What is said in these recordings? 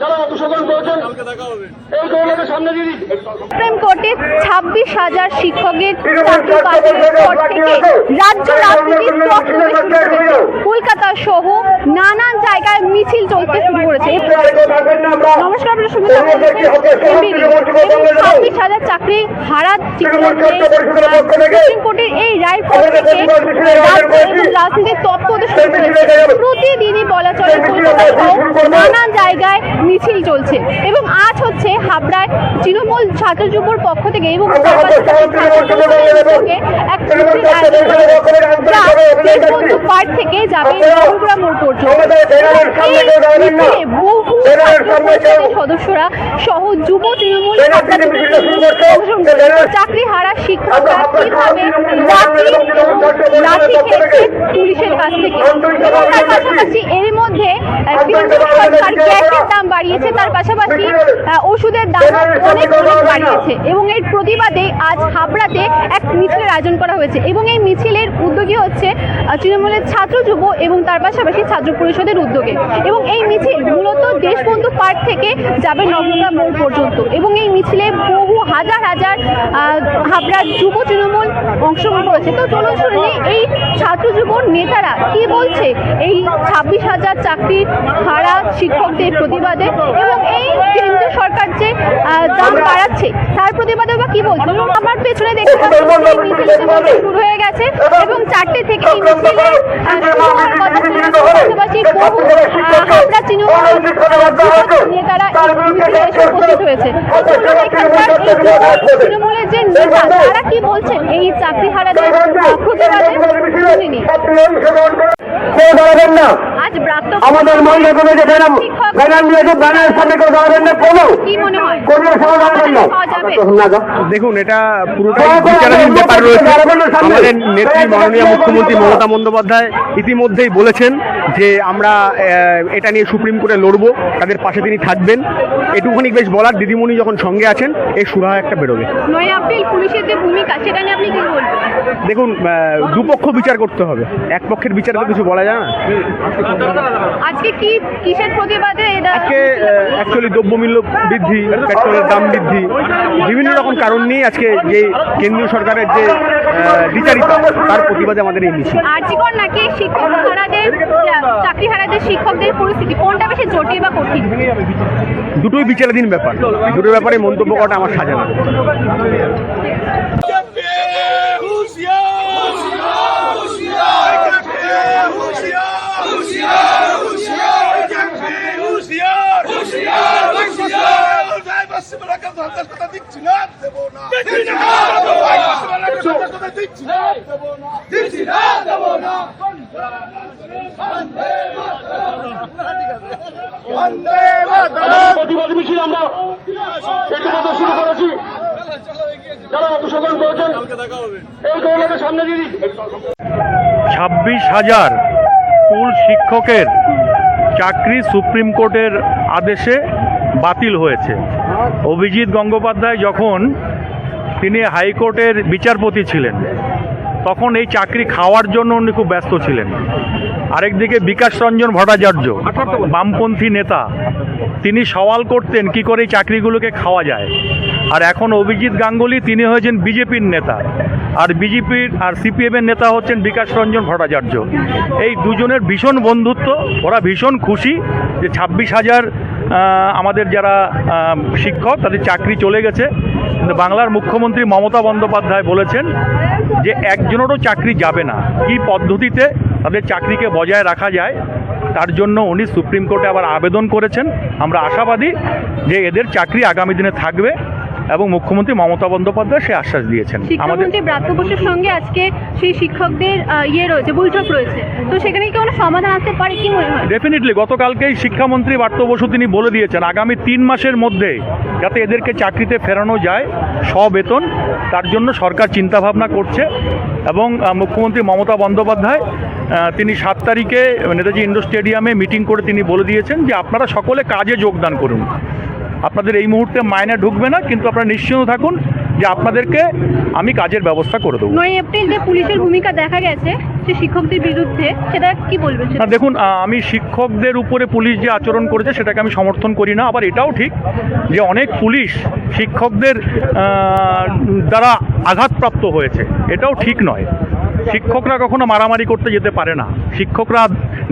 যারা অংশগ্রহণ করেছেন এই দৌলতের সামনে দিয়ে সুপ্রিম কোর্টে ছাব্বিশ হাজার শিক্ষকের চাকরি বাতিলের পর থেকে রাজ্য কলকাতা সহ নানান জায়গায় মিছিল চলতে শুরু করেছে। নমস্কার আপনার ছাব্বিশ হাজার চাকরি হারা সুপ্রিম কোর্টের এই এবং রাজনীতির তত্ত্ব প্রতিদিনই বলা চলে কলকাতা সহ নানান মিছিল চলছে এবং হচ্ছে হাবড়ায় তৃণমূল ছাত্র যুবর পক্ষ থেকে এবং পার্ক থেকে যাবে সদস্যরা সহ যুব তৃণমূল। চাকরি হারা খেয়েছে পুলিশের কাছ থেকে। তার পাশাপাশি এর মধ্যে সরকার গ্যাসের দাম বাড়িয়েছে। তার পাশাপাশি ওষুধের দাম অনেক অনেক বাড়িয়েছে এবং এর প্রতিবাদে আজ হাবড়াতে এক মিছিলের আয়োজন করা হয়েছে এবং এই মিছিলের উদ্যোগী হচ্ছে তৃণমূলের ছাত্র যুব এবং তার পাশাপাশি ছাত্র পরিষদের উদ্যোগে। এবং এই মিছিল মূলত দেশবন্ধু পার্ক থেকে যাবে নবগ্রাম মোড় পর্যন্ত। এবং এই মিছিলে বহু হাজার হাজার হাবড়ার যুব তৃণমূল অংশগ্রহণ করেছে। তো চলুন শুনে এই ছাত্র যুব নেতারা কি বলছে? এই ছাব্বিশ হাজার চাকরি ভাড়া শিক্ষকদের প্রতিবাদে এবং এই কেন্দ্রীয় সরকার যে দাম বাড়াচ্ছে তার প্রতিবাদে বা কি বলছে আমার পেছনে দেখতে পাচ্ছি শুরু হয়ে গেছে এবং চারটে থেকে এই মিছিলে আহ, শুরু হওয়ার কথা ছিল পাশাপাশি বহু আহ, তৃণমূল নেতারা এই মিছিলে এসে উপস্থিত হয়েছে তো চলুন এখানকার এই যুব তৃণমূলের যে নেতা তারা কি বলছেন এই চাকরি হারাদের আহ, প্রতিবাদে শুনে কেউ দাঁড়াবেন না আজ প্রাপ্ত আমাদের মহিলা কমিটি ম্যাডাম ব্যানারের সামনে কেউ দাঁড়াবেন না কোনো কি মনে হয়? কোনো সময় দাঁড়াবেন না। দেখুন এটা পুরোটাই বিচারাধীন ব্যাপার রয়েছে। আমাদের নেত্রী মাননীয় মুখ্যমন্ত্রী মমতা বন্দ্যোপাধ্যায় ইতিমধ্যেই বলেছেন যে আমরা এটা নিয়ে সুপ্রিম কোর্টে লড়ব তাদের পাশে তিনি থাকবেন। এটুকুনি বেশ বলার দিদিমণি যখন সঙ্গে আছেন এই সুরাহা একটা বেরোবে। দেখুন দুপক্ষ বিচার করতে হবে। এক পক্ষের বিচার তো কিছু বলা যায় না। আজকে কি কিসের প্রতিবাদে আজকে অ্যাকচুয়ালি দ্রব্যমূল্য বৃদ্ধি পেট্রোলের দাম বৃদ্ধি বিভিন্ন রকম কারণ নিয়ে আজকে যে কেন্দ্রীয় সরকারের যে আহ, দ্বিচারিতা তার প্রতিবাদে আমাদের এই মিছিল নাকি শিক্ষক হারাদের চাকরি হারাদের শিক্ষকদের পরিস্থিতি কোনটা বেশি জটিল বা কঠিন দুটোই বিচারাধীন ব্যাপার দুটোর ব্যাপারে মন্তব্য করাটা আমার সাজা না হুঁশিয়ার হুঁশিয়ার হুঁশিয়ার হুঁশিয়ার হুঁশিয়ার হুঁশিয়ার হুঁশিয়ার জয় বসিমরাকে ধন্দাস কথা দিচ্ছি না দেব না দিচ্ছি না দেব না বসিমরাকে ধন্দাস কথা দিচ্ছি না দেব না দিচ্ছি না দেব না বন্দে মাতরম প্রতিবাদ মিছিল আমরা ইতিমধ্যে শুরু করেছি ছাব্বিশ হাজার স্কুল শিক্ষকের চাকরি সুপ্রিম কোর্টের আদেশে বাতিল হয়েছে। অভিজিৎ গঙ্গোপাধ্যায় যখন তিনি হাইকোর্টের বিচারপতি ছিলেন তখন এই চাকরি খাওয়ার জন্য উনি খুব ব্যস্ত ছিলেন। আরেকদিকে বিকাশ রঞ্জন ভট্টাচার্য, বামপন্থী নেতা, তিনি সওয়াল করতেন কি করে এই চাকরিগুলোকে খাওয়া যায়। আর এখন অভিজিৎ গাঙ্গুলি, তিনি হয়েছেন বিজেপির নেতা। আর বিজেপির আর সিপিএমের নেতা হচ্ছেন বিকাশ রঞ্জন ভট্টাচার্য। এই দুজনের ভীষণ বন্ধুত্ব, ওরা ভীষণ খুশি যে ছাব্বিশ হাজার আমাদের যারা শিক্ষক তাদের চাকরি চলে গেছে। কিন্তু বাংলার মুখ্যমন্ত্রী মমতা বন্দ্যোপাধ্যায় বলেছেন যে একজনেরও চাকরি যাবে না। কি পদ্ধতিতে তাদের চাকরিকে বজায় রাখা যায়, তার জন্য উনি সুপ্রিম কোর্টে আবার আবেদন করেছেন। আমরা আশাবাদী যে এদের চাকরি আগামী দিনে থাকবে। এবং মুখ্যমন্ত্রী মমতা বন্দ্যোপাধ্যায় সে আশ্বাস দিয়েছেন। শিক্ষামন্ত্রী ব্রাত্য বসুর সঙ্গে আজকে সেই শিক্ষকদের ইয়ে রয়েছে বৈঠক রয়েছে। তো সেখানে কি কোনো সমাধান আসতে পারে কি মনে হয়? ডেফিনেটলি গতকালকেই শিক্ষামন্ত্রী বার্ত বসু তিনি বলে দিয়েছেন আগামী তিন মাসের মধ্যে যাতে এদেরকে চাকরিতে ফেরানো যায় স্ববেতন তার জন্য সরকার চিন্তাভাবনা করছে এবং মুখ্যমন্ত্রী মমতা বন্দ্যোপাধ্যায় তিনি সাত তারিখে নেতাজি ইন্ডোর স্টেডিয়ামে মিটিং করে তিনি বলে দিয়েছেন যে আপনারা সকলে কাজে যোগদান করুন। আপনাদের এই মুহূর্তে মায়না ঢুকবে না কিন্তু আপনারা নিশ্চিন্ত থাকুন যে আপনাদেরকে আমি কাজের ব্যবস্থা করে দেবো। নয় এপ্রিল যে পুলিশের ভূমিকা দেখা গেছে সে শিক্ষকদের বিরুদ্ধে সেটা কি বলবেন না দেখুন আমি শিক্ষকদের উপরে পুলিশ যে আচরণ করেছে সেটাকে আমি সমর্থন করি না আবার এটাও ঠিক যে অনেক পুলিশ শিক্ষকদের দ্বারা আঘাতপ্রাপ্ত হয়েছে। এটাও ঠিক নয়। শিক্ষকরা কখনো মারামারি করতে যেতে পারে না। শিক্ষকরা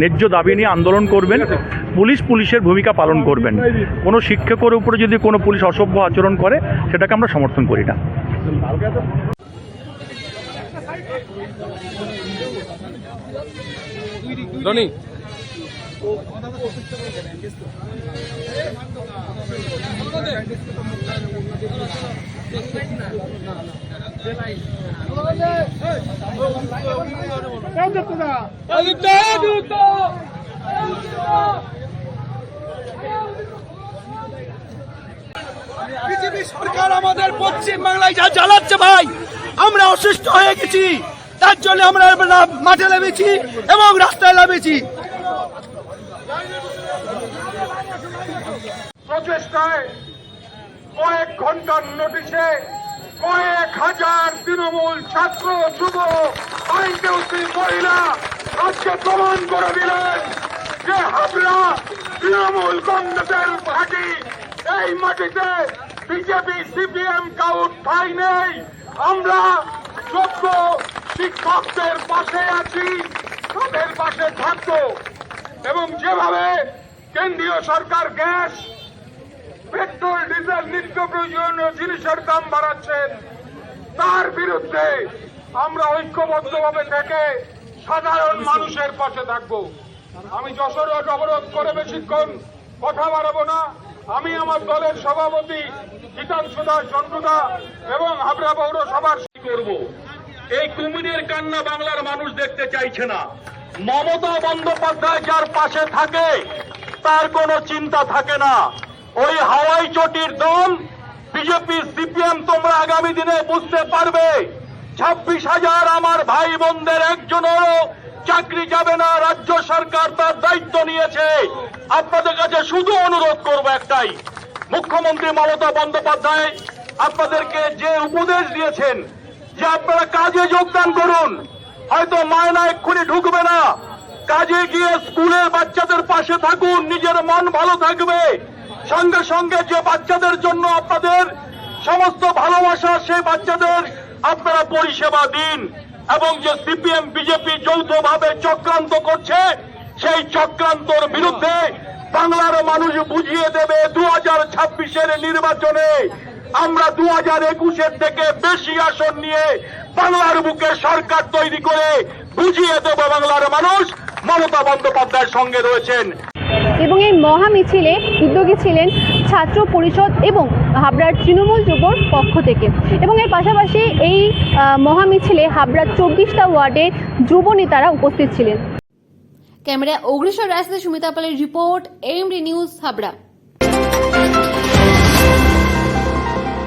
ন্যায্য দাবি নিয়ে আন্দোলন করবেন, পুলিশ পুলিশের ভূমিকা পালন করবেন। কোনো শিক্ষকের উপরে যদি কোনো পুলিশ অসভ্য আচরণ করে, সেটাকে আমরা সমর্থন করি না। বিজেপি সরকার আমাদের পশ্চিম বাংলায় যা জ্বালাচ্ছে ভাই আমরা অসুস্থ হয়ে গেছি। তার জন্য আমরা মাঠে নেমেছি এবং রাস্তায় নেমেছি প্রচেষ্টায় কয়েক ঘণ্টার নোটিশে কয়েক হাজার তৃণমূল ছাত্র যুব আইনজীবী মহিলা আজকে প্রমাণ করে দিলেন যে হাবড়া তৃণমূল কংগ্রেসের ঘাঁটি এই মাটিতে বিজেপি, সিপিএম কাউট ঠাই নেই। আমরা যোগ্য শিক্ষকদের পাশে আছি, তাদের পাশে থাকব। এবং যেভাবে কেন্দ্রীয় সরকার গ্যাস পেট্রোল, ডিজেল, নিত্য প্রয়োজনীয় জিনিসের দাম বাড়াচ্ছেন। তার বিরুদ্ধে আমরা ঐক্যবদ্ধভাবে থেকে সাধারণ মানুষের পাশে থাকব। আমি যশোর অবরোধ করে বেশিক্ষণ কথা বাড়াবো না। আমি আমার দলের সভাপতি গীতাংশু দাস চন্দ্রদা এবং হাবড়া পৌরসভার করব। এই কুমিরের কান্না বাংলার মানুষ দেখতে চাইছে না। মমতা বন্দ্যোপাধ্যায় যার পাশে থাকে, তার কোনো চিন্তা থাকে না। ওই হাওয়াই চটির দল বিজেপি সিপিএম তোমরা আগামী দিনে বুঝতে পারবে। ছাব্বিশ হাজার আমার ভাই বোনদের একজনেরও চাকরি যাবে না, রাজ্য সরকার তার দায়িত্ব নিয়েছে। আপনাদের কাছে শুধু অনুরোধ করব একটাই। মুখ্যমন্ত্রী মমতা বন্দ্যোপাধ্যায় আপনাদেরকে যে উপদেশ দিয়েছেন, যে আপনারা কাজে যোগদান করুন, হয়তো মায়না এক্ষুনি ঢুকবে না। কাজে গিয়ে স্কুলের বাচ্চাদের পাশে থাকুন, নিজের মন ভালো থাকবে। সঙ্গে সঙ্গে যে বাচ্চাদের জন্য আপনাদের সমস্ত ভালোবাসা, সেই বাচ্চাদের আপনারা পরিষেবা দিন এবং যে সিপিএম, বিজেপি যৌথভাবে চক্রান্ত করছে, সেই চক্রান্তর বিরুদ্ধে বাংলার মানুষ বুঝিয়ে দেবে দু হাজার ছাব্বিশের নির্বাচনে। আমরা দু হাজার একুশের থেকে বেশি আসন নিয়ে বাংলার বুকে সরকার তৈরি করে বুঝিয়ে দেব বাংলার মানুষ। মমতা বন্দ্যোপাধ্যায়ের সঙ্গে রয়েছেন এবং এই মহা মিছিলে উদ্যোগী ছিলেন ছাত্র পরিষদ এবং হাবড়ার তৃণমূল যুবর পক্ষ থেকে। এবং এর পাশাপাশি এই মহা মিছিলে হাবড়ার চব্বিশটা ওয়ার্ডে যুব নেতারা উপস্থিত ছিলেন। ক্যামেরা অগ্রসর রাস্তায় সুমিতা পালের রিপোর্ট এমডি নিউজ হাবড়া।